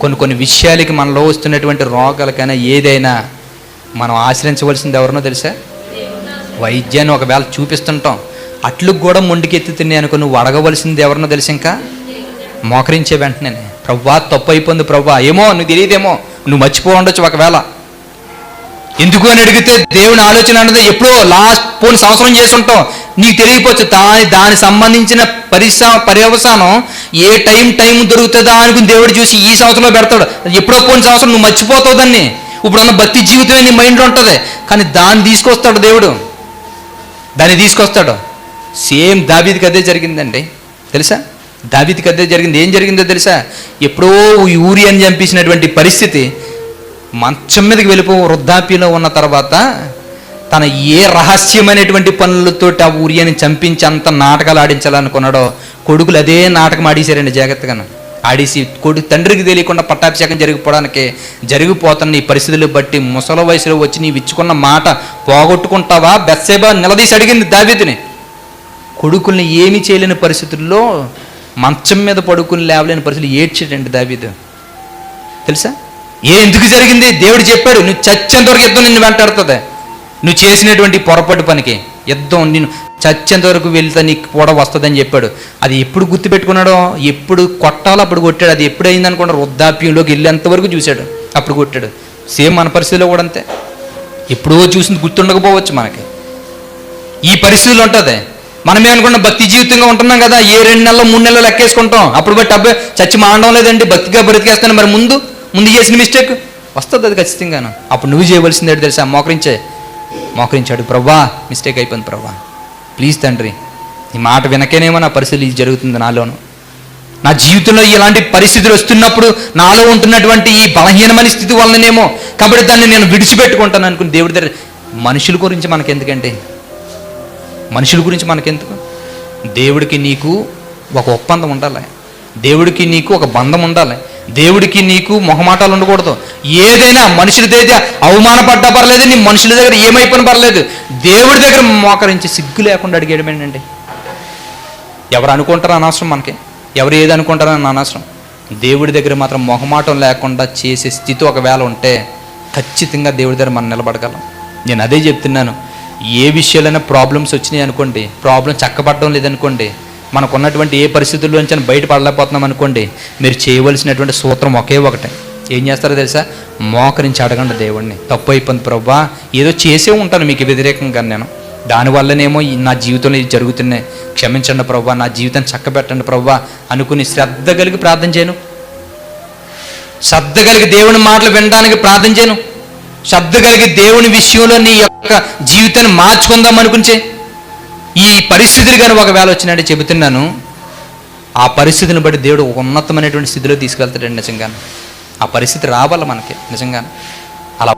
కొన్ని కొన్ని విషయాలకి మనలో వస్తున్నటువంటి రోగాలకైనా ఏదైనా మనం ఆశ్రయించవలసింది ఎవరినో తెలుసా? వైద్యాన్ని ఒకవేళ చూపిస్తుంటాం అట్లు కూడా మొండికెత్తుతున్నాయి అనుకో నువ్వు అడగవలసింది ఎవరినో తెలుసు ఇంకా? మోకరించే వెంటనే. ప్రవ్వా తప్పు అయిపోయింది ప్రవ్వా. ఏమో నువ్వు తెలియదేమో. నువ్వు మర్చిపో ఉండొచ్చు ఒకవేళ. ఎందుకు అని అడిగితే దేవుని ఆలోచన అనేది ఎప్పుడో లాస్ట్ పోని సంవత్సరం చేసి ఉంటాం నీకు తెలియపోవచ్చు దాని దానికి సంబంధించిన పరిశ్రమ పర్యవసానం ఏ టైం టైం దొరుకుతుందా అనుకుని దేవుడు చూసి ఈ సంవత్సరంలో పెడతాడు. ఎప్పుడో పోని సంవత్సరం నువ్వు మర్చిపోతావు దాన్ని. ఇప్పుడున్న భక్తి జీవితమే నీ మైండ్లో ఉంటుంది. కానీ దాన్ని తీసుకొస్తాడు దేవుడు. దాన్ని తీసుకొస్తాడు. సేమ్ దాబీదికి అదే జరిగిందండి. తెలుసా? దాబీదికి అదే జరిగింది. ఏం జరిగిందో తెలుసా? ఎప్పుడో ఈ ఊరి అని చంపించినటువంటి పరిస్థితి మంచం మీదకి వెళ్ళిపో వృద్ధాప్యంలో ఉన్న తర్వాత తన ఏ రహస్యమైనటువంటి పనులతోటి ఆ ఊరియాని చంపించి అంత నాటకాలు ఆడించాలనుకున్నాడో కొడుకులు అదే నాటకం ఆడేశారండి జాగ్రత్తగా. ఆడేసి కొడుకు తండ్రికి తెలియకుండా పట్టాభిషేకం జరిగిపోవడానికి జరిగిపోతున్న ఈ పరిస్థితులు బట్టి ముసల వయసులో వచ్చి నీ ఇచ్చుకున్న మాట పోగొట్టుకుంటావా? బెస్సేబా నిలదీసి అడిగింది దావీదుని. కొడుకుల్ని ఏమీ చేయలేని పరిస్థితుల్లో మంచం మీద పడుకుని లేవలేని పరిస్థితులు ఏడ్చేటండి దావీదు. తెలుసా? ఏ ఎందుకు జరిగింది? దేవుడు చెప్పాడు నువ్వు చచ్చేంతవరకు యుద్ధం నిన్ను వెంటాడుతుంది. నువ్వు చేసినటువంటి పొరపాటు పనికి యుద్ధం నిన్ను చచ్చేంత వరకు వెళ్తే నీకు కూడా వస్తుందని చెప్పాడు. అది ఎప్పుడు గుర్తుపెట్టుకున్నాడో ఎప్పుడు కొట్టాలో అప్పుడు కొట్టాడు. అది ఎప్పుడు అయింది వృద్ధాప్యంలోకి వెళ్ళేంత వరకు చూశాడు. అప్పుడు కొట్టాడు. సేమ్ మన పరిస్థితిలో కూడా అంతే. ఎప్పుడో చూసింది గుర్తుండకపోవచ్చు మనకి. ఈ పరిస్థితులు ఉంటుంది. మనమే అనుకున్న భక్తి జీవితంగా ఉంటున్నాం కదా. ఏ రెండు నెలలు మూడు నెలలు లెక్కేసుకుంటాం. అప్పుడు బట్టి అబ్బాయి చచ్చి మానడం లేదండి. భక్తిగా బ్రతికేస్తాను. మరి ముందు ముందు చేసిన మిస్టేక్ వస్తుంది అది ఖచ్చితంగాను. అప్పుడు నువ్వు చేయవలసింది ఏంటి తెలుసా? మోకరించే. మోకరించాడు. ప్రభా మిస్టేక్ అయిపోయింది ప్రభా ప్లీజ్ తండ్రి ఈ మాట వినకేనేమో నా పరిస్థితి జరుగుతుంది నాలోను. నా జీవితంలో ఇలాంటి పరిస్థితులు వస్తున్నప్పుడు నాలో ఉంటున్నటువంటి ఈ బలహీనమైన స్థితి వలననేమో కాబట్టి దాన్ని నేను విడిచిపెట్టుకుంటాను అనుకుని దేవుడి దగ్గర మనుషుల గురించి మనకెందుకండి? మనుషుల గురించి మనకెందుకు? దేవుడికి నీకు ఒక ఒప్పందం ఉండాలి. దేవుడికి నీకు ఒక బంధం ఉండాలి. దేవుడికి నీకు మొహమాటాలు ఉండకూడదు. ఏదైనా మనుషులదైతే అవమానపడ్డా పర్లేదు నీ మనుషుల దగ్గర ఏమైపోయినా పర్లేదు. దేవుడి దగ్గర మోకరించి సిగ్గు లేకుండా అడిగేయడమేనండి ఎవరు అనుకుంటారో అనవసరం మనకి? ఎవరు ఏది అనుకుంటారో అని అనవసరం. దేవుడి దగ్గర మాత్రం మొహమాటం లేకుండా చేసే స్థితి ఒకవేళ ఉంటే ఖచ్చితంగా దేవుడి దగ్గర మనం నిలబడగలం. నేను అదే చెప్తున్నాను. ఏ విషయాలైనా ప్రాబ్లమ్స్ వచ్చినాయి అనుకోండి ప్రాబ్లం చక్కబడడం లేదనుకోండి మనకున్నటువంటి ఏ పరిస్థితుల్లోంచి బయటపడలేకపోతున్నాం అనుకోండి మీరు చేయవలసినటువంటి సూత్రం ఒకే ఒకటే. ఏం చేస్తారో తెలుసా? మోకరించి అడగండి దేవుడిని తప్పు అయిపోయింది ప్రభా ఏదో చేసే ఉంటాను మీకు వ్యతిరేకంగా నేను. దానివల్లనేమో ఈ నా జీవితంలో ఇది జరుగుతున్నాయి. క్షమించండి ప్రభా నా జీవితం చక్కబెట్టండి ప్రభా అనుకుని శ్రద్ధ కలిగి ప్రార్థన చేయను. శ్రద్ధ కలిగి దేవుని మాటలు వినడానికి ప్రార్థన చేయను. శ్రద్ధ కలిగి దేవుని విషయంలో నీ యొక్క జీవితాన్ని మార్చుకుందాం అనుకుని చేయి. ఈ పరిస్థితులు కానీ ఒకవేళ వచ్చినట్టు చెబుతున్నాను ఆ పరిస్థితిని బట్టి దేవుడు ఒక ఉన్నతమైనటువంటి స్థితిలో తీసుకెళ్తాడండి నిజంగానే. ఆ పరిస్థితి రావాలి మనకి? నిజంగానే.